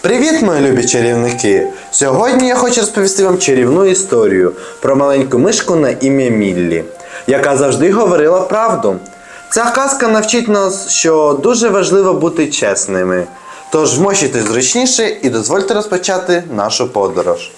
Привіт, мої любі чарівники! Сьогодні я хочу розповісти вам чарівну історію про маленьку мишку на ім'я Міллі, яка завжди говорила правду. Ця казка навчить нас, що дуже важливо бути чесними. Тож вмощуйтесь зручніше і дозвольте розпочати нашу подорож.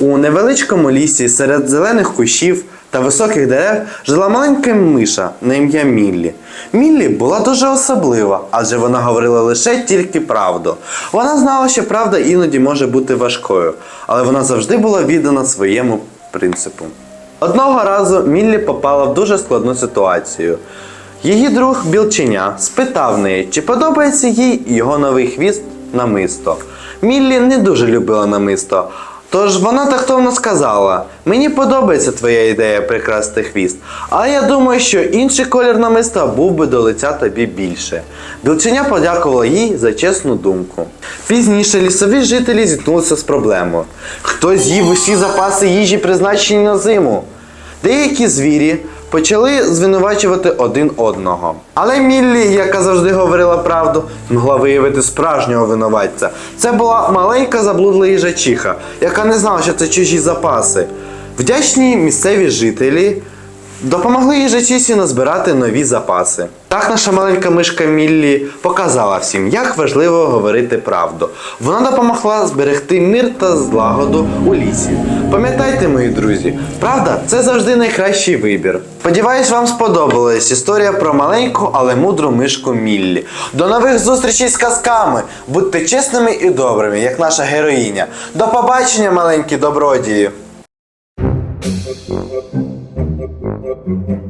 У невеличкому лісі серед зелених кущів та високих дерев жила маленька миша на ім'я Міллі. Міллі була дуже особлива, адже вона говорила лише тільки правду. Вона знала, що правда іноді може бути важкою, але вона завжди була віддана своєму принципу. Одного разу Міллі попала в дуже складну ситуацію. Її друг Білченя спитав неї, чи подобається їй його новий хвіст намисто. Міллі не дуже любила намисто, тож вона тактовно сказала: Мені подобається твоя ідея прикрасти хвіст, але я думаю, що інший колір намиста був би до лиця тобі більше. Білченя подякувала їй за чесну думку. Пізніше лісові жителі зіткнулися з проблемою. Хтось з'їв усі запаси їжі, призначені на зиму. Деякі звірі почали звинувачувати один одного. Але Міллі, яка завжди говорила правду, могла виявити справжнього винуватця. Це була маленька заблудла їжачиха, яка не знала, що це чужі запаси. Вдячні місцеві жителі допомогли їжачісі назбирати нові запаси. Так наша маленька мишка Міллі показала всім, як важливо говорити правду. Вона допомогла зберегти мир та злагоду у лісі. Пам'ятайте, мої друзі, правда це завжди найкращий вибір. Сподіваюсь, вам сподобалась історія про маленьку, але мудру мишку Міллі. До нових зустрічей з казками! Будьте чесними і добрими, як наша героїня. До побачення, маленькі добродії! Mm-hmm.